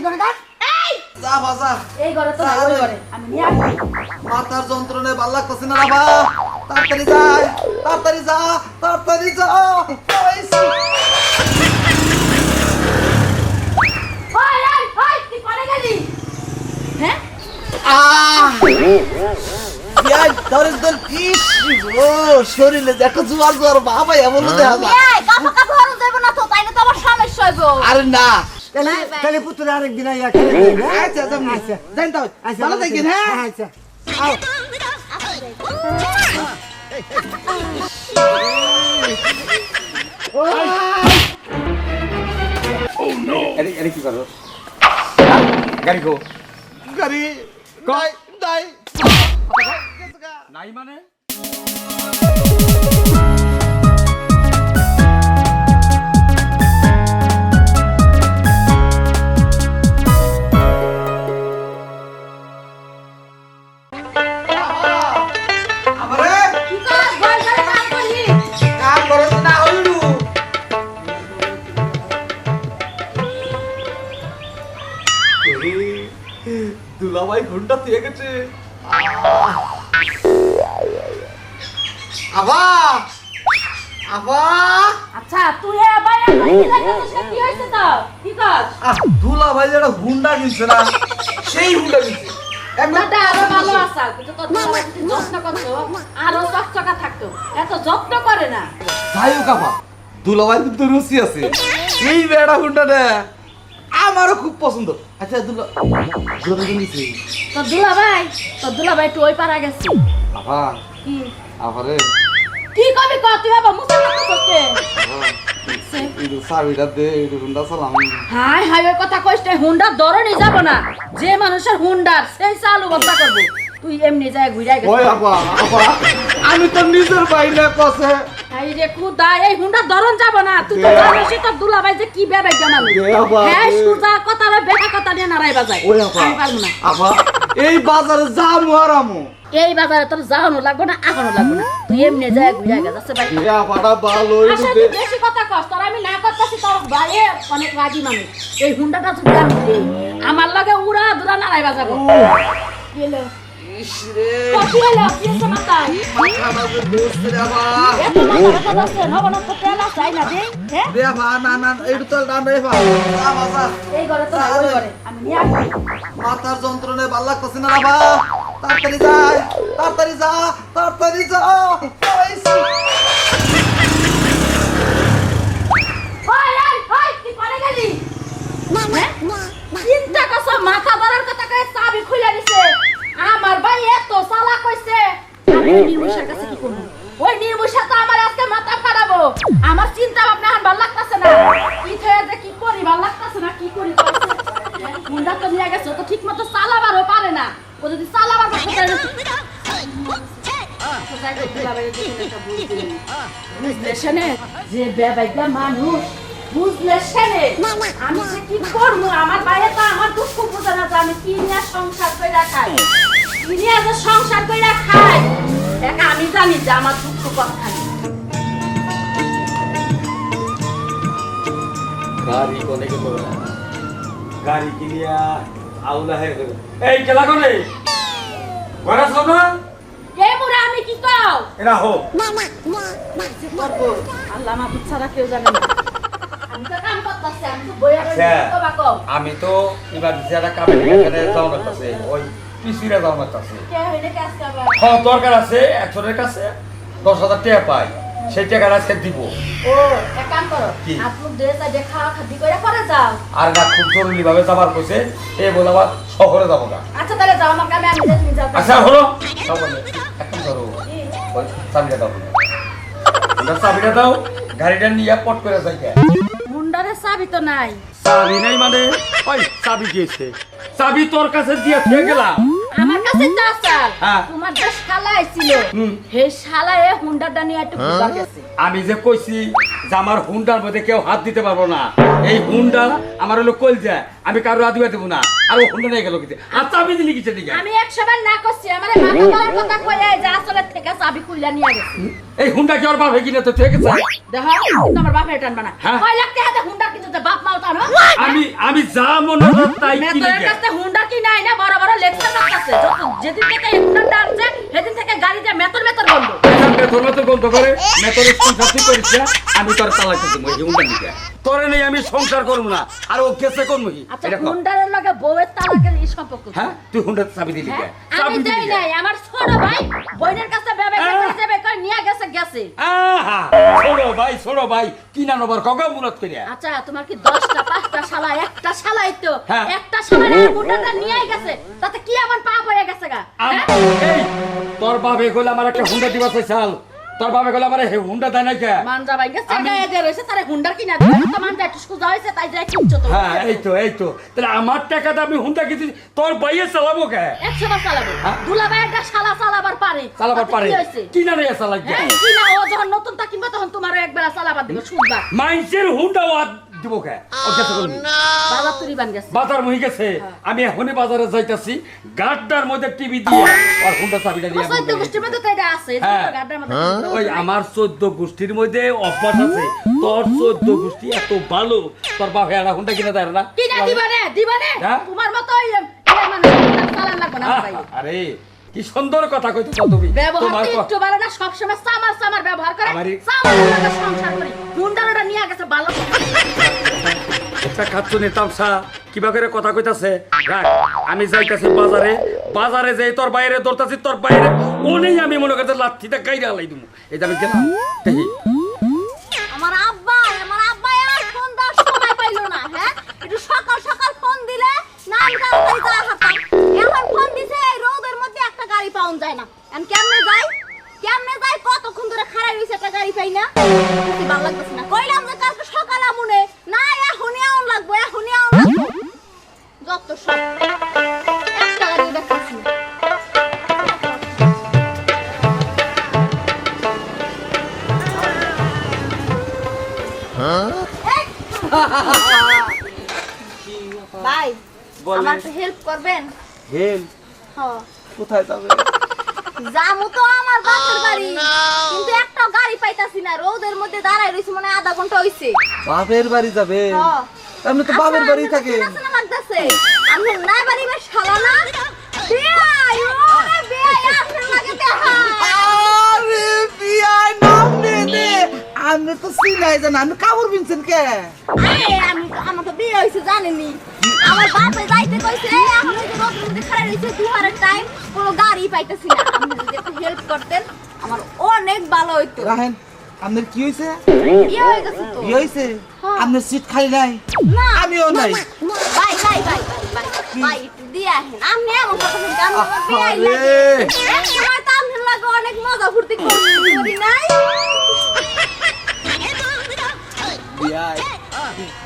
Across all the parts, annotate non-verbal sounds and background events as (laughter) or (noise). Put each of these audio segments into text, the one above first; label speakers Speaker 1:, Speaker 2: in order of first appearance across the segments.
Speaker 1: এই ঘরে কাজ
Speaker 2: এই!
Speaker 3: যা বাজা
Speaker 2: এই ঘরে তো না, ওই ঘরে আমি নিয়ে আসব
Speaker 3: মাথার যন্ত্রণায় ভালো লাগতেছে না বাবা তাড়াতাড়ি যাই তাড়াতাড়ি যা তাড়াতাড়ি যা।
Speaker 2: হ্যাঁ?
Speaker 3: শরীরে যে একটা জোয়ার জোয়ার বাবা এমন দেখা যায়। আরে না
Speaker 1: তাহলে তাহলে পুত্র আরেকদিন আইয়া খেলে যাইবে
Speaker 3: আচ্ছা
Speaker 1: আচ্ছা
Speaker 3: জান তো
Speaker 1: আচ্ছা
Speaker 3: ভালো থাকেন হ্যাঁ?
Speaker 1: আচ্ছা।
Speaker 3: আও।
Speaker 4: এরে এরে কি করো? গাড়ি
Speaker 3: গাড়ি নাই নাই
Speaker 4: নাই মানে?
Speaker 3: দুলাভাই ঘণ্টা থেকে গেছে। আবা! আবা!
Speaker 2: আচ্ছা তুই এ বাইরে কি যাইতেছিস হইছে তো কি কাজ?
Speaker 3: আহ দুলাভাই যেটা হুন্ডা কিনছে না সেই হুন্ডা কিনছে। একদম
Speaker 2: দাদা আরও ভালো আসা কিন্তু তোর দুলাভাই যত্ন করতো আরও চকচকা থাকতো। এত যত্ন করে না।
Speaker 3: যাই হোক কিন্তু রুচি আছে। এই বেড়া হুন্ডাটা আমারও খুব পছন্দ। আচ্ছা দুলা দুলা কিনেছি
Speaker 2: তোর দুলাভাই? তোর দুলাভাই একটু ওই পারা গেছে।
Speaker 3: বাবা
Speaker 2: কি
Speaker 3: আপারে
Speaker 2: কি কবি ক তুই বাবা মুসা লাগতে করতে
Speaker 3: হুন্ডা
Speaker 2: হাই হাই কথা কইস না হুন্ডার দরনই যাব না। যে মানুষের হুন্ডার সেই চালু বস্তা করব। তুই এমনি যায়
Speaker 3: ওই
Speaker 2: গেছিস
Speaker 3: আমি তো নিজের বাইরে কসে
Speaker 2: এই রে খুদা এই হুন্ডার দরন যাব না। তুই তো জানিস তোর দুলাভাই যে কি বেবে জানালো। হ্যাঁ সুজা কথা রে বেটা কথা নিয়ে নারাই বাজায়। আমি পারব না।
Speaker 3: আপা এই বাজারে যামু আর আমু
Speaker 2: এই বাজারে তোর যাওয়ানো লাগবে না আগানো লাগবে না। তুই এমনি যায় ঘুরাই গেছে ভাই।
Speaker 3: এ আপাটা ভালো
Speaker 2: আসলে তুই বেশি কথা কস তোর আমি না করতেছি তোর ভাই অনেক রাজি মানুষ। এই হুন্ডাটা যদি আমি দেই, আমার লগে উড়া দুরা নারাই বাজাবো কি হলো?
Speaker 3: ইস রে
Speaker 2: কি হচ্ছে মাথায়?
Speaker 3: মাথাটা যে ঘুরছে
Speaker 2: এত মাথা ব্যথা যাচ্ছে, নবনত তো তেল আছে, না দে, হ্যাঁ?
Speaker 3: রে আপা না না এইটু তো ডান রে আপা যা বাজা
Speaker 2: এই ঘরে তো ওই ঘরে। আমি নিয়ে
Speaker 3: মাথার যন্ত্রণায় ভালো লাগতেছে না বাবা তাড়াতাড়ি যাই তাড়াতাড়ি যা তাড়াতাড়ি যা
Speaker 2: গেলি? হ্যাঁ? চিন্তা করছ, মাথা ধরার কথা কয়ে চাবি খুলে দিছে। আমার ভাই এত চালাক হইছে। আমি ওই কাছে কি করব? ওই নির্মূষা তো আমার আজকে মাথা ফাটাবো। আমার চিন্তা ভাবনা এখন ভালো লাগতাছে না কি থয়ে যে কি করি ভালো লাগতাছে না কি করি কইছে। হুন্ডা তো নিয়ে গেছে তো ঠিক মতো চালাবারও পারে না ও যদি চালাবার পারতো তাহলে যে বেবাইটা মানুষ বুঝলে আমি যে কি করব আমার বাইরে তো আমার দুঃখ বুঝে না আমি কি নিয়ে সংসার কইরা খাই কি নিয়ে যে সংসার কইরা খাই একা আমি জানি যে আমার দুঃখ কথা
Speaker 4: গাড়ি কোনে কে করো গাড়ি কিনিয়া আউলা হয়ে গেল। এই কেলা কোনে? ঘরে আছো
Speaker 2: এ মুরা আমি কি কও?
Speaker 4: এরা হো।
Speaker 2: কি করব আল্লাহ মাহবুব ছাড়া কেউ জানে না।
Speaker 4: আচ্ছা। আমি তো এবার যারা কামে এখানে যাওয়া করতেছে ওই পিসিরা যাওয়া
Speaker 2: কাজ
Speaker 4: হ্যাঁ দরকার আছে একজনের কাছে দশ হাজার টাকা পাই। সেই টাকাটা আজকে দিব। আর না খুব জরুরি ভাবে যাবার কইছে এ বলে আবার শহরে যাব না।
Speaker 2: আচ্ছা তাহলে যাও আমার কামে আমি
Speaker 4: আচ্ছা হলো। যাব এখন ধরো। চাবিটা দাও। চাবিটা দাও গাড়িটা নিয়ে পট করে যাই
Speaker 2: মুন্ডারে চাবি তো নাই।
Speaker 4: চাবি নাই মানে? ওই চাবি গিয়েছে চাবি তোর কাছে দিয়ে দিয়ে গেলাম।
Speaker 2: আমার কাছে তো আসাল
Speaker 4: হ্যাঁ।
Speaker 2: তোমার যে শালা আইছিল হে শালা এ হুন্ডাটা নিয়ে একটু ঘুরবার গেছে।
Speaker 4: আমি যে কইছি যে আমার হুন্ডার মধ্যে কেউ হাত দিতে পারব না। এই হুন্ডা আমার হলো কল যায় আমি কারও হাত দিবা না। আর ও হুন্ডা নিয়ে গেল কিছু আর চাবি দিলি কিছু দিকে?
Speaker 1: আমি একশো বার না করছি আমার মাথা ধরার কথা কয়ে যে আসলে থেকে চাবি খুইলা নিয়ে গেছে।
Speaker 4: এই হুন্ডা কি ওর বাপ বাপে কিনে তো ঠিক আছে?
Speaker 1: দেখো কিন্তু আমার বাপের টানবা না।
Speaker 4: হ্যাঁ?
Speaker 1: কয় লাখ টাকা হুন্ডা কিন্তু তো বাপ মাও টানো
Speaker 4: আমি আমি যা মনে হয় তাই কিনে
Speaker 1: মেতরের কাছে হুন্ডা কি নাই না বড় বড় লেকচার আছে। যত যেদিন থেকে হুন্ডাটা আনছে সেদিন থেকে গাড়িতে মেতর মেতর বন্ধ
Speaker 4: মেথর মেথর বন্ধ করে মেথরের সংসার তুই করিস আমি তোর চালাইতে দেবো এই হুন্ডা নিতে তোরে নেই আমি সংসার করব না। আর ও কেসে করব কি?
Speaker 1: আচ্ছা
Speaker 4: কর।
Speaker 1: হুন্ডারের লগে বউয়ের তালাকের এই সম্পর্ক
Speaker 4: হ্যাঁ? তুই হুন্ডার চাবি দিলি কে?
Speaker 1: হ্যাঁ? আমি দেই নাই। আমার ছোট ভাই বোনের কাছে বেবে
Speaker 4: আহ!
Speaker 1: যাবে কই নিয়ে গেছে গেছে।
Speaker 4: আহা, ছোড়ো ভাই ছোড়ো ভাই কি না নবার কগা মুরাদ করিয়া?
Speaker 1: আচ্ছা তোমার কি দশটা পাঁচটা শালা একটা শালাই তো?
Speaker 4: হ্যাঁ।
Speaker 1: একটা শালার হুন্ডাটা নিয়ে গেছে তাতে কি আমার পাপ হয়ে গেছে গা? হ্যাঁ?
Speaker 4: এই তোর বাবে কইলে আমার একটা হুন্ডা দিবা চাইছাল তোর বাবা গলা আমার হুন্ডা দেয় না কে?
Speaker 1: মানজা ভাই গেছে গায়ে দিয়ে রয়েছে তারে হুন্ডা কিনা দিবে তো মানজা একটু সুজা হইছে তাই যাই কিচ্ছু তো
Speaker 4: হ্যাঁ এই তো এই তো তাহলে আমার টাকা আমি হুন্ডা কিনছি তোর বাইয়ে চালাবো কে?
Speaker 1: একশো বার চালাবো।
Speaker 4: দুলা
Speaker 1: ভাই একটা শালা চালাবার পারে।
Speaker 4: চালাবার পারে?
Speaker 1: কি
Speaker 4: না নিয়ে চালাই
Speaker 1: কি কিনা ও যখন নতুন তা কিনবা তখন তোমারও একবার চালাবার দিব শুনবা।
Speaker 4: মাইন্সের হুন্ডা দিব কে?
Speaker 1: বাজার বান গেছে।
Speaker 4: বাজার মহি গেছে।
Speaker 1: হ্যাঁ।
Speaker 4: আমি এখনই বাজারে যাইতাছি। গাড্ডার মধ্যে টিভি দিয়ে আর হুন্ডা চাবিটা দিয়ে
Speaker 1: তোমার গোষ্ঠীর মধ্যে তো আছে।
Speaker 4: হ্যাঁ।
Speaker 1: গাড্ডার মধ্যে
Speaker 4: ওই আমার চোদ্দ গোষ্ঠীর মধ্যে অভ্যাস আছে। তোর চোদ্দ গোষ্ঠী এত ভালো তোর বাপে হুন্ডা কিনে দেয় না।
Speaker 1: কিনা
Speaker 4: হ্যাঁ?
Speaker 1: তোমার মতো মানে চালান লাগবে না
Speaker 4: আহ,
Speaker 1: ভাই।
Speaker 4: আরে কি সুন্দর কথা কইতেছ তুমি।
Speaker 1: ব্যবহার একটু ভালো না সবসময় সামার সামার ব্যবহার করে সামার সংসার করি। নিয়ে গেছে ভালো।
Speaker 4: একটা খাচ্ছ নেতামসা কিবা করে কথা কইতাছে? রাখ আমি যাইতাছি বাজারে বাজারে যাই তোর বাইরে দৌড়তাছি তোর বাইরে ওনেই আমি মনে করতে লাথিটা গাইরে আলাই দিমু। এই আমি গেলাম দেখি।
Speaker 1: আমার আব্বা আমার আব্বা আর ফোন সময় পাইলো না হ্যাঁ? একটু
Speaker 5: হেল
Speaker 1: হ্যাঁ।
Speaker 5: কোথায় যাবে? (laughs)
Speaker 1: জামু তো আমার বাপের বাড়ি। কিন্তু একটা গাড়ি পাইতাছি না রোদের মধ্যে দাঁড়াই রইছি মানে আধা ঘণ্টা হইছে।
Speaker 5: বাপের বাড়ি যাবে?
Speaker 1: হ্যাঁ।
Speaker 5: আপনি তো বাপের বাড়ি থাকে
Speaker 1: লাগতেছে। আমি নাই বাড়ি বেশ শালা না? বিয়াই ওরে বিয়াই আপনার লাগে দেখা
Speaker 3: আরে বিয়াই নাম নে নে আমি তো সিলাই জান আমি কাপড় বিনছেন কে?
Speaker 1: আমি আমার তো বিয়ে হইছে জানেনি আমার বাপে যাইতে কইছে এখন যে খাড়া দুহারের টাইম কোনো গাড়ি পাইতাছি না। আপনি যদি একটু হেল্প করতেন আমার অনেক ভালো হইতো।
Speaker 3: রাহেন আপনার কি হয়েছে
Speaker 1: বিয়ে হয়ে গেছে তো।
Speaker 3: কি হয়েছে
Speaker 1: হ্যাঁ।
Speaker 3: আপনার সিট খালি নাই?
Speaker 1: না
Speaker 3: আমিও নাই।
Speaker 1: ভাই ভাই ভাই ভাই ভাই দিয়ে এমন কথা আমি বিয়ে এক সময় তো আপনার লাগে অনেক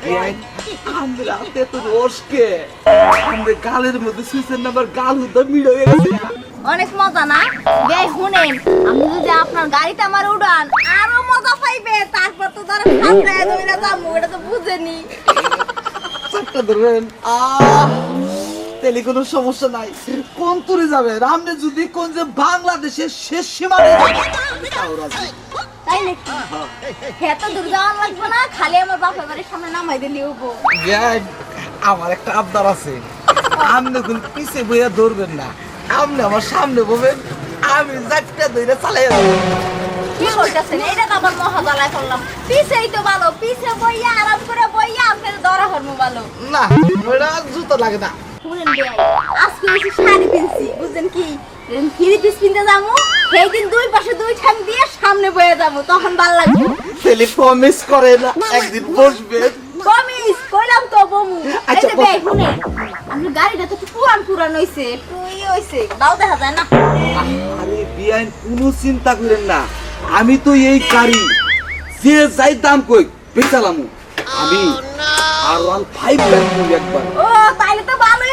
Speaker 3: বিয়াই আমাদের হাতে তো রসকে আমাদের গালের মধ্যে সুইচের নাম্বার গাল হুদা মিড় গেছে
Speaker 1: অনেক মজা না? বেশ শুনেন আপনি যদি আপনার গাড়িটা আমার উড়ান আরও মজা পাইবে। তারপর তো ধরেন সামনে ধরে যাব এটা তো বুঝেনি।
Speaker 3: চারটা ধরেন। আহ তেলে কোনো সমস্যা নাই। কোন তুরে যাবে রামনে যদি কোন যে বাংলাদেশের শেষ সীমানে।
Speaker 1: তাই নাকি? এত দূর যাওয়ার লাগবে না খালি আমার বাপের বাড়ির সামনে নামাই দিলে উবো
Speaker 3: আমার একটা আবদার আছে। আপনি কোন পিছে বইয়া ধরবেন না। আপনি আমার সামনে বলবেন আমি চারটা ধরে চালাই
Speaker 1: কি করতেছেন? এটা তো আবার মহা করলাম। পিছেই তো ভালো পিছে বইয়া আরাম করে বইয়া আপনার দরা হরমু ভালো।
Speaker 3: না ওটা জুতো লাগে না।
Speaker 1: শুনেন আজকে শাড়ি কিনছি বুঝছেন কি? ফিরি পিস কিনতে যাব সেই দিন দুই পাশে দুই ঠাং দিয়ে সামনে বয়ে যাব তখন ভালো লাগবে।
Speaker 3: ছেলে প্রমিস করে না একদিন বসবেন
Speaker 1: কমিস কইলাম তো বমু।
Speaker 3: আচ্ছা,
Speaker 1: শুনে আমি গাড়িটা তো পুরান পুরান হইছে একটু ই হইছে দাও দেখা যায় না।
Speaker 3: আরে বিয়াইন কোনো চিন্তা করেন না। আমি তো এই গাড়ি যে যাই দাম কই বেচালাম। আমি আর ওয়ান ফাইভ লাখ একবার।
Speaker 1: ও তাইলে তো বেয়াই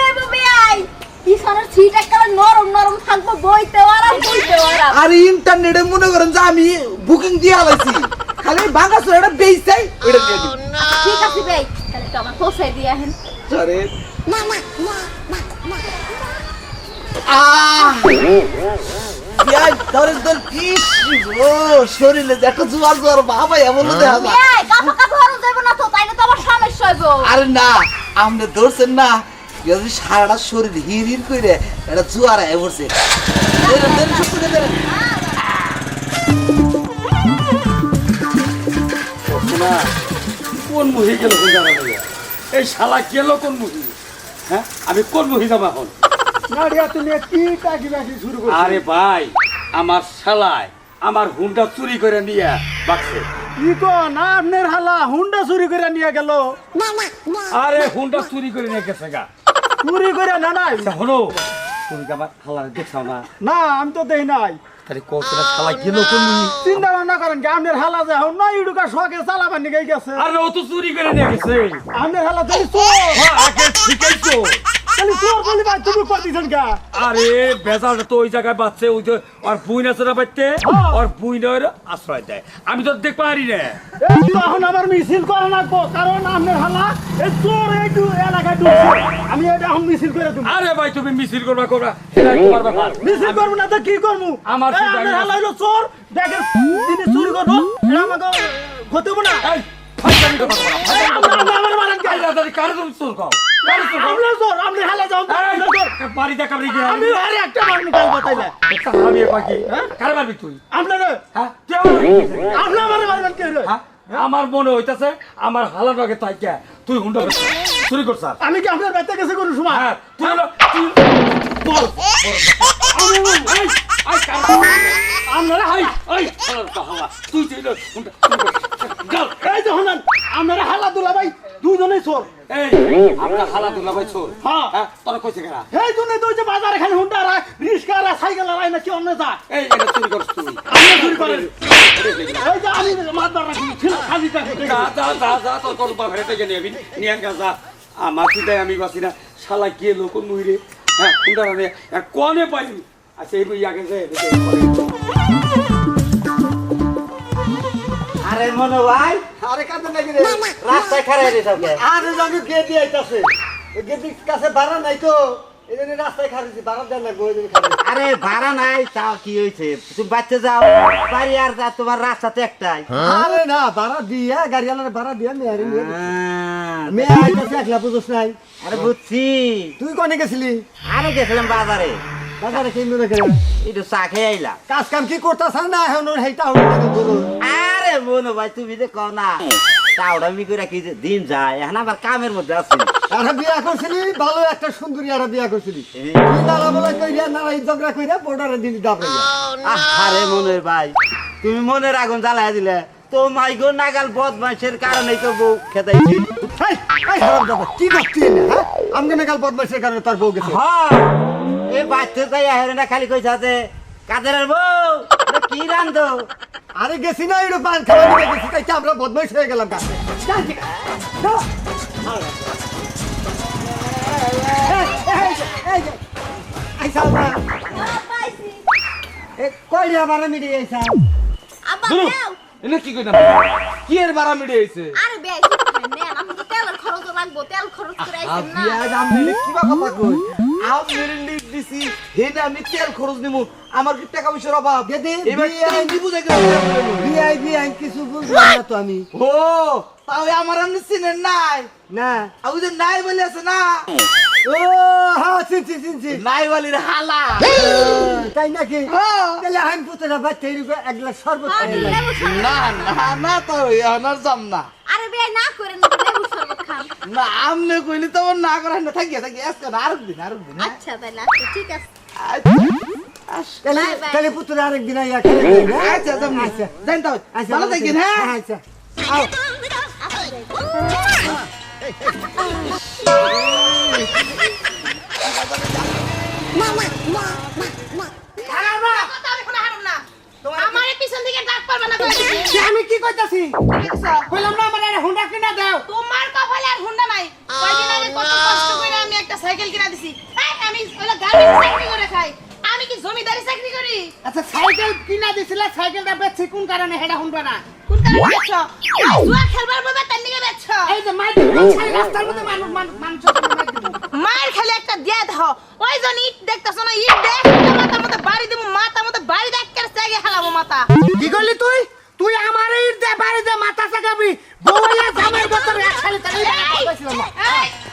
Speaker 1: পিছনের সিট একেবারে নরম নরম থাকব বইতে আরাম বইতে আরাম
Speaker 3: আর ইন্টারনেটে মনে করেন যে আমি বুকিং দিয়ে আলাইছি। খালি ভাঙা চোরাটা বেইছাই ওইটা দিয়ে দিবি।
Speaker 1: ঠিক আছে ভাই তাহলে তো আমার পৌঁছাই দিয়ে আহেন
Speaker 3: আরে। আহ! ইয়াই ধরে ধর ইস ও শরীরে দেখো জোয়ার জোয়ার বাবা এমন দেখা যায়।
Speaker 1: এই কাপড় কাপড় হরণ না তো তাইলে তো আমার সমস্যা হইব।
Speaker 3: আরে না আপনি ধরছেন না সারাটা শরীর হির হির করে এটা জোয়ার আয় পড়ছে।
Speaker 4: কোন মুহি গেল কোন থেকে? এই শালা গেল কোন মুহি? হ্যাঁ? আমি কোন মুহি যাব এখন?
Speaker 6: নাড়িয়া তুমি কি টাকি বাকি শুরু করছ
Speaker 4: আরে ভাই আমার শালায় আমার হুন্ডা চুরি করে নিয়ে বাক্সে
Speaker 6: কি তো না আপনার হালা হুন্ডা চুরি করে নিয়ে গেল।
Speaker 4: আরে হুন্ডা চুরি করে নিয়ে গেছে গা।
Speaker 6: চুরি করে না নাই?
Speaker 4: আচ্ছা হলো। তুমি কি আমার শালা দেখছাও না?
Speaker 6: না আমি তো দেই নাই।
Speaker 4: তাহলে কৌশল খালা গেল কোন
Speaker 6: চিন্তা ভাবনা করেন কি আমনের হালা যে হন নাই উড়ুকা শখে চালাবার নিয়ে গেছে।
Speaker 4: আরে ও তো চুরি করে নিয়ে গেছে।
Speaker 6: আমনের হালা তুমি চোর
Speaker 4: হ্যাঁ, আগে শিখাইছো।
Speaker 6: খালি চোর বলি ভাই তুমি করে দিছেন কা
Speaker 4: আরে বেজালটা তো ওই জায়গায় বাচ্চে ওই যে আর বুইন আছে না বাচ্চে আর বুইনের আশ্রয় দেয় আমি তো দেখ পারি না
Speaker 6: তখন আমার মিছিল করে কারণ আপনার হালা এই চোর এই দু- এলাকায় ঢুকছে আমি এটা এখন মিছিল করে দেবো
Speaker 4: আরে ভাই তুমি মিছিল করবা করবা সেটা তোমার ব্যাপার
Speaker 6: মিছিল করব না তো কি করব
Speaker 4: আমার।
Speaker 6: হালা হলো চোর দেখেন তিনি চুরি করব এটা আমাকে ক্ষতি হব না
Speaker 4: এই, করবা
Speaker 6: আমরা-
Speaker 4: করবা।
Speaker 6: আমরা- আমরা মারেন কে?
Speaker 4: এই তুমি চোর কও?
Speaker 6: হালা।
Speaker 4: বাড়িতে কামড়ে গিয়ে
Speaker 6: আমি আরে একটা কাল বাতাইলে।
Speaker 4: একটা পাখি, হ্যাঁ? কারে মারবি তুই?
Speaker 6: আপনারে,
Speaker 4: হ্যাঁ? আমার মনে
Speaker 6: হইতেছে আমারে মারবেন কে
Speaker 4: হ্যাঁ? আমার মনে হইতাছে আমার হালাটাকে তাই কে তুই হুন্ডা। চুরি করছ
Speaker 6: আমি কি আপনার বাড়িতে গেছি কোনো সময়?
Speaker 4: হ্যাঁ তুই হলো তুই বল এই, এই, কারে-
Speaker 6: আপনারা
Speaker 4: এই, এই, হালার তো হালা। তুই তুই হলো হুন্ডা চুরি করছিস। গাল।
Speaker 6: এই যে শুনেন, আপনারা হালা দুলা ভাই দুজনেই চোর।
Speaker 4: এই, আপনার হালা দুলা ভাই চোর।
Speaker 6: হ্যাঁ।
Speaker 4: হ্যাঁ, তোরা কইছে?
Speaker 6: এই যে বাজারে খালি হুন্ডা সাইকেল রায় না কি অন্য যা।
Speaker 4: এই, এটা চুরি করছিস তুই।
Speaker 6: আপনি চুরি করেন। এই যে আমি মাতবার রাখি, ছিল খালি
Speaker 4: যা, যা, যা, যা, তোর কোনো বাপের থেকে নিয়ে আবি, নিয়ে আনগা, যা। আমার চিন্তায় আমি বাঁচি না শালা গিয়ে লোক মুহিরে হ্যাঁ কনে পাইনি আচ্ছা এই বই আগে যায়
Speaker 7: আরে মনো ভাই
Speaker 6: আরে কাঁদে নাকি রে?
Speaker 7: রাস্তায় রে সবকে
Speaker 6: আরে জানি গেদি আইতাছে। ওই কাছে ভাড়া নাই তো, এই জন্য রাস্তায় খাড়িছি, ভাড়া দেন লাগবো, ওই
Speaker 7: আরে ভাড়া নাই তাও কি হয়েছে? তুমি বাচ্চা যাও বাড়ি আর যা তোমার রাস্তা তো একটাই।
Speaker 6: আরে না ভাড়া দিয়া গাড়ি আলার ভাড়া দিয়া মেয়ারে নিয়ে দিছি। মেয়ে আইতাছে একলা বুঝছ নাই।
Speaker 7: আরে বুঝছি।
Speaker 6: তুই কনে গেছিলি?
Speaker 7: আরে গেছিলাম বাজারে।
Speaker 6: বাজারে কি মনে করে
Speaker 7: একটু চা খেয়ে আইলাম।
Speaker 6: কাজ কাম কি করতেছ? না এখন হেইটা হলো
Speaker 7: আরে মনো ভাই তুমি যে কও না। তাওড়া করে কি যে দিন যায় এখন আবার কামের মধ্যে আছি।
Speaker 6: আরে বিয়া করছিলি? ভালো একটা সুন্দরী আর বিয়া করছিলি। তুই নালা বলা কইরা নালাই ঝগড়া কইরা বর্ডারে দিলি দাবড়ে
Speaker 7: আরে মনের ভাই তুমি মনের আগুন জ্বালাই দিলে। তো মাই গো নাগাল বদমাইশের কারণেই তো বউ খেতাইছি
Speaker 6: কি করছিস হ্যাঁ? নাগাল বদমাইশের কারণে তার বউ গেছে।
Speaker 7: হ্যাঁ বাচ্চা আহের না খালি কইছা কাদের বউ? কি রান্ধো?
Speaker 6: আরে গেছি না এরো পান খাওয়া দিতে গেছি তাই কি আমরা বদমাইশ হয়ে গেলাম কই রে আমার মিডি আইসা
Speaker 1: আব্বা
Speaker 8: দুলু এনে কি কইতাম? কি এর বাড়া মিড়ে হইছে?
Speaker 1: আরে বে নেন আমি তো তেলের খরচ লাগবো তেল খরচ করে আইছেন না।
Speaker 3: বিয়া দাম দিলে কি বা কই? আম মেরে লিখ দিছি হেনে আমি তেল খরচ নিমু। আমার কি টাকা পয়সার অভাব? এবার
Speaker 6: বিয়া-
Speaker 3: তেল দিব
Speaker 6: বিআই বিআই কিছু বুঝলাম না তো আমি।
Speaker 3: ও তাহলে আমার আপনি চিনেন নাই?
Speaker 6: না।
Speaker 3: ওই যে নাই বলে আছে না?
Speaker 6: ও হ্যাঁ চিনছি চিনছি
Speaker 3: নাই বলির হালা।
Speaker 6: তাই নাকি?
Speaker 3: হ্যাঁ।
Speaker 6: তাহলে আইন পুতরা বাচ্চা এরকম এক গ্লাস শরবত।
Speaker 3: না না না তো এনার যাম না।
Speaker 1: আরে বে না করেন না, লেবু শরবত খান
Speaker 3: না আমনে কইলি তো আমার না করাই না থাকি থাকি আজকে না আরেক দিন আরেক দিন হ্যাঁ?
Speaker 1: আচ্ছা তাহলে আচ্ছা ঠিক আছে
Speaker 6: তাহলে
Speaker 1: Bye, bye.
Speaker 6: তাহলে পুতরা আরেকদিন আইয়া খেলে যাইবে, হ্যাঁ?
Speaker 3: আচ্ছা যাম
Speaker 6: আচ্ছা
Speaker 3: জান তো
Speaker 6: আচ্ছা
Speaker 3: ভালো থাকেন হ্যাঁ
Speaker 6: আচ্ছা
Speaker 1: আমারে পিছন দিকে ডাক পারবে না কই দিছি
Speaker 6: সে আমি কি কইতাছি কইলাম না আমার হুন্ডা কিনা দাও
Speaker 1: তোমার কপালে আর হুন্ডা নাই। কয়দিন আগে কত কষ্ট করে আমি একটা সাইকেল কিনা দিছি। আমি ওলা গাড়ি চাকরি করে খাই। আমি কি জমিদারি চাকরি করি?
Speaker 6: আচ্ছা সাইকেল কিনা দিছিলা সাইকেলটা বেচছি কোন কারণে? হেডা হুন্ডা না।
Speaker 1: কোন
Speaker 9: কারণে বেচছো? জুয়া খেলবার বলবে তার নিকে বেচছো?
Speaker 6: এই যে মাইক ছাড়ি রাস্তার মধ্যে মানুষ মানুষ মানুষ
Speaker 9: মার খালি একটা দিয়ে দাও। ওই জন ইট দেখতেছো না ইট দেখ মাথা মতো বাড়ি দেবো মাথা মতো বাড়ি দেখ কেন জায়গা হালাবো মাথা।
Speaker 6: কি করলি তুই? তুই আমার এই ব্যাপারে যে মাথা চাকাবি বউয়া জামাই বছর এক খালি তাই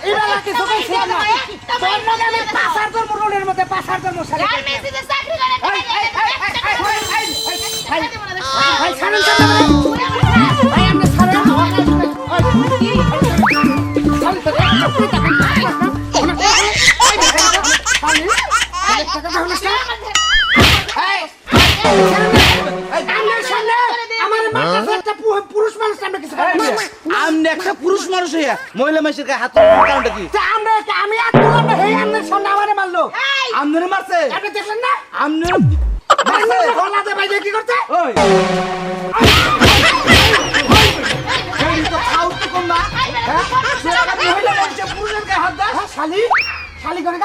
Speaker 6: এটা কি তোকে ছিল না তোর নামে আমি পাসার তোর রোডের মধ্যে পাসার তোর আর
Speaker 9: মেসিতে চাকরি করে
Speaker 6: এই, এই, এই, এই, এই, ভাই ছাড়েন তো ভাই
Speaker 3: মহিলা মানুষের গায়ে হাত তোলার কারণটা কি
Speaker 6: আমরা আমি আর তুলাম না এই আমাদের সামনে আমারে মারলো
Speaker 3: আমনে মারছে
Speaker 6: আপনি দেখলেন না
Speaker 3: আমনে
Speaker 6: মারছে গলাতে বাইরে কি করতে
Speaker 3: ওই এই তো খাও তো কম না হ্যাঁ মহিলা মানুষের পুরুষের গায়ে হাত
Speaker 6: হ্যাঁ, শালি শালি করে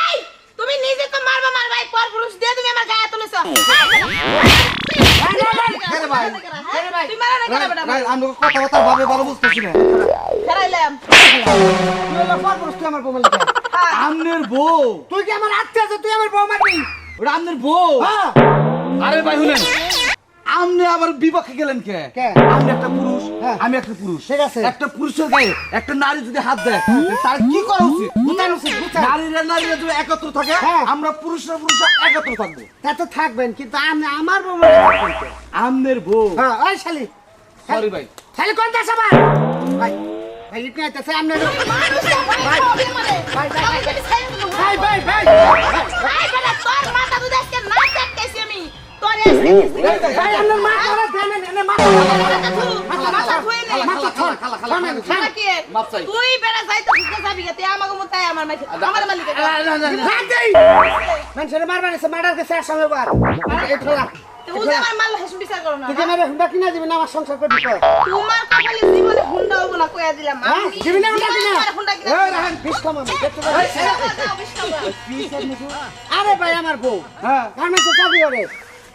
Speaker 9: এই তুমি নিজে তো মারবা মারবা এই পর পুরুষ দিয়ে তুমি আমার গায়ে তুলেছো
Speaker 3: ভাই?
Speaker 9: তুই
Speaker 6: আমার বউ
Speaker 3: আমনের বউ।
Speaker 6: তুই কি আমার আত্মীয় আছে তুই আমার বউ মারবি
Speaker 3: ওটা আমনের বউ?
Speaker 6: হ্যাঁ।
Speaker 3: আরে ভাই শুনেন। আমনে আবার বিপক্ষে গেলেন কে?
Speaker 6: কে?
Speaker 3: একটা পুরুষ
Speaker 6: হ্যাঁ।
Speaker 3: আমি একটা পুরুষ।
Speaker 6: ঠিক আছে।
Speaker 3: একটা পুরুষের গায়ে একটা নারী যদি হাত দেয় তার কি করা উচিত?
Speaker 6: বুঝান উচিত,
Speaker 3: নারীরা নারীরা যদি একত্র থাকে
Speaker 6: হ্যাঁ।
Speaker 3: আমরা পুরুষরা পুরুষরা একত্র থাকব।
Speaker 6: তা তো থাকবেন কিন্তু আমি আমার বউ মারবি
Speaker 3: আমনের বউ।
Speaker 6: হ্যাঁ ওই শালি।
Speaker 3: সরি ভাই।
Speaker 6: শালি কোন দেশ আবার ভাই। ভাই ইট নাই তাছে
Speaker 9: আমনে ভাই ভাই ভাই
Speaker 6: ভাই ভাই ভাই
Speaker 9: ভাই বলে তোর মাথা দুধ আজকে না দেখতেছি আমি তোর আজকে
Speaker 6: ভাই আমনে মা করে দেন এনে মা
Speaker 9: মাথা ধুই নে
Speaker 6: মাথা
Speaker 3: খালা খালা খালা
Speaker 9: কি তুই বেড়া যাই তো বুঝতে যাবি কে আমাকে মুতাই আমার মাইকে আমার মালিক
Speaker 6: না না না মানুষের মারবানে সে মার্ডার কে শেষ হবে বার এটা
Speaker 9: তুই আমার মাল হেসুন বিচার করো না
Speaker 6: তুই আমার হুন্ডা কিনা দিবি না আমার সংসার করবি কয়
Speaker 9: তোমার কপালে জীবনে হুন্ডা হব না কইয়া দিলাম
Speaker 6: হ্যাঁ
Speaker 9: আমি
Speaker 6: দিবি হুন্ডা কিনা
Speaker 9: হুন্ডা কিনা
Speaker 6: এই রাখেন বিশ কম আমি দেখতে পাচ্ছি
Speaker 9: দাও, বিশ টাকা।
Speaker 6: আরে ভাই আমার বউ
Speaker 3: হ্যাঁ
Speaker 6: গার্মেন্টসে চাকরি করে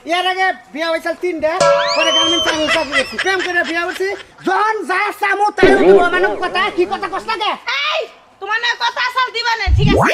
Speaker 6: এর আগে বিয়া হয়েছিল তিনটে পরে গার্মেন্টসে আমি চাকরি করছি প্রেম করে বিয়া হয়েছি যখন যা চামো তাই মানে কথা কি কথা কষ্ট লাগে
Speaker 9: এই তোমার কথা আসাল দিবা না ঠিক আছে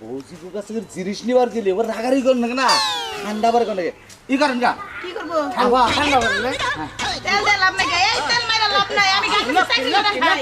Speaker 3: শুনেন বৌজি কাছে জিনিস নিবার গেলে এবার রাগারি করেন না না? ঠান্ডা বার করে ই করেন গা?
Speaker 9: কি করব?
Speaker 6: খাওয়া ঠান্ডা করলে
Speaker 9: তেল এই তেল লাভ নাই আমি
Speaker 3: দিবেন না?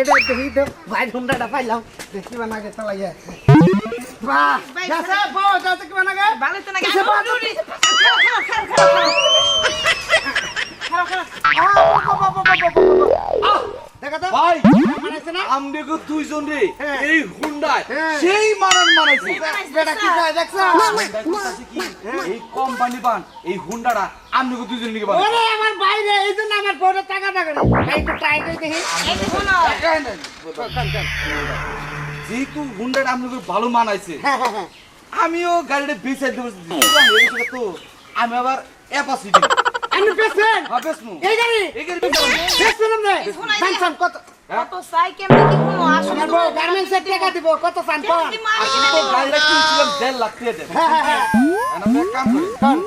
Speaker 6: এটা ভাই হুন্ডাটা পাইলাম। দেখি বানা গে তালা ইয়া
Speaker 9: বাহ
Speaker 6: গেছে বউ যাতে কি
Speaker 3: বানা না গে খাও খাও খাও খাও
Speaker 6: খাও। আমার
Speaker 3: যেহেতু হুন্ডাটা আমনেগো ভালো মানাইছে
Speaker 6: হ্যাঁ হ্যাঁ হ্যাঁ।
Speaker 3: আমিও গাড়িটা বেচাই দেবো তো আমি আবার অ্যাপাসিটি
Speaker 6: আপনি পেছেন
Speaker 3: বেসমু
Speaker 6: এই গাড়ি?
Speaker 3: এই গাড়ি
Speaker 6: আপনি কত
Speaker 9: কত কেমনে কি কোনো আসলে
Speaker 6: টাকা দিব কত চান কোন
Speaker 3: আমি তো গাড়িটা কিনছিলাম দেড় লাখ টাকা দেন।
Speaker 6: হ্যাঁ হ্যাঁ হ্যাঁ।
Speaker 3: আমি কাম করি।
Speaker 6: কোন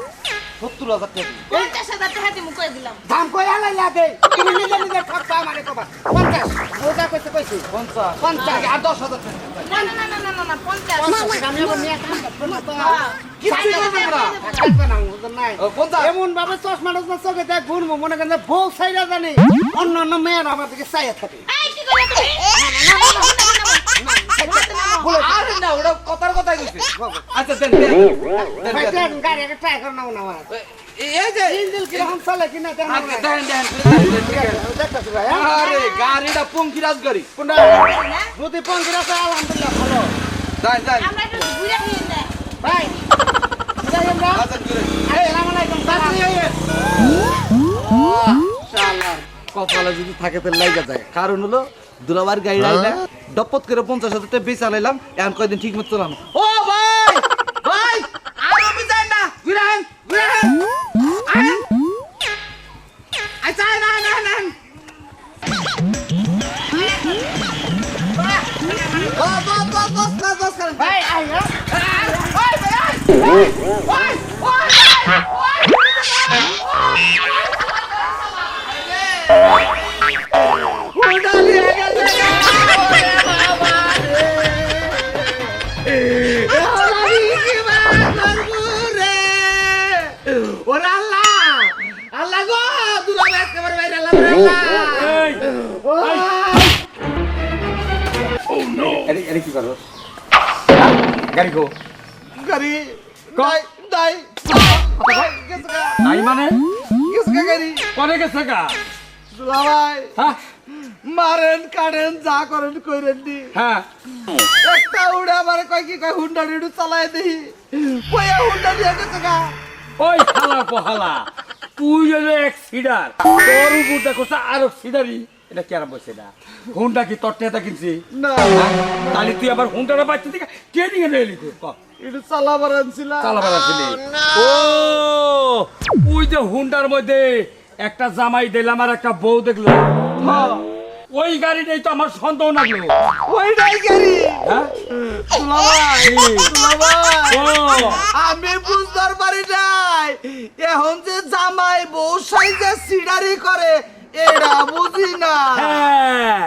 Speaker 3: সত্তর হাজার টাকা।
Speaker 9: পঞ্চাশ হাজার টাকা দিয়ে মুখ দিলাম
Speaker 6: দাম কই আলাই লাগে তুমি নিজে নিজে ঠকবা আমারে কবা পঞ্চাশ ওটা কইছে কইছি
Speaker 3: পঞ্চাশ
Speaker 6: পঞ্চাশ।
Speaker 3: আর দশ হাজার টাকা।
Speaker 9: না না না না না না না পঞ্চাশ
Speaker 6: আমি আবার নিয়ে এমন ভাবে চশমা টশমা চোখে দেখ ঘুরবো মনে করেন বউ সাইরা জানি অন্য অন্য মেয়ের আমার দিকে চাইয়া থাকে
Speaker 9: এই কি করে তুমি না না না না না
Speaker 3: আরে না ওটা কথার কথাই কইছে আচ্ছা দেন দেন। দেন,
Speaker 6: ভাই
Speaker 3: দেন।
Speaker 6: দেন। গাড়ি একটা ট্রাই করে নাও না আমার।
Speaker 3: এই- এই যে
Speaker 6: ইঞ্জিন কীরকম চলে কিনা না
Speaker 3: আচ্ছা, দেন দেন দেন, দেন, দেন।
Speaker 6: ভাই হ্যাঁ?
Speaker 3: আরে গাড়িটা পঙ্কিরাজ গাড়ি।
Speaker 6: কোনটা যদি পঞ্চাশ আলহামদুলিল্লাহ ভালো।
Speaker 3: যাই যাই
Speaker 2: আমরা একটু ঘুরে নিয়ে নেই
Speaker 6: ভাই যাই আমরা।
Speaker 3: আচ্ছা ঘুরে।
Speaker 6: আসসালামু আলাইকুম
Speaker 3: কপালে যদি থাকে তো লাইগা যায়। কারণ হলো দুলাবার গাড়ি লাইলা ডপত করে পঞ্চাশ হাজার টাকা বেচা লাইলাম এখন কয়দিন ঠিক মতো চলাম ও ভাই ভাই আর আমি যাই না আইন আইন আচ্ছা না না না বস বস বস বস বস বস করেন
Speaker 6: ভাই আই হ্যাঁ
Speaker 3: ওরে
Speaker 4: কি করো গাড়ি গো
Speaker 3: গাড়ি দাই দাই
Speaker 4: নাই মানে
Speaker 3: কিসকা গাড়ি
Speaker 4: পরে গেছে গা
Speaker 3: দুলাভাই
Speaker 4: হ্যাঁ
Speaker 3: মারেন কাটেন যা করেন কইরেন দি
Speaker 4: হ্যাঁ
Speaker 3: একটা উড়ে আমার কয় কি কয় হুন্ডা চালায় দিই কয়া হুন্ডা দিয়ে গেছে গা
Speaker 4: ওই হালা, পহালা। তুই যেন এক সিডার। তোর উপর দেখো আরও সিডারি। এটা কেন বসে না হুন্ডা কি তোর টেতা কিনছি?
Speaker 3: না।
Speaker 4: তাহলে তুই আবার হুন্ডাটা বাচ্চা থেকে কে নিয়ে এলি তুই?
Speaker 3: এটা চালাবার আনছিলাম।
Speaker 4: চালাবার আসলে ও ওই যে হুন্ডার মধ্যে একটা জামাই দিলাম আর একটা বউ দেখল। ওই গাড়িটাই তো আমার সন্দেহ লাগল।
Speaker 3: ওইটাই গাড়ি।
Speaker 4: হ্যাঁ?
Speaker 3: দুলাভাই দুলাভাই
Speaker 4: ও
Speaker 3: আমি বুঝতে পারি নাই। এখন যে জামাই বউ সাইজে সিডারি করে এটা বুঝি না।
Speaker 4: হ্যাঁ।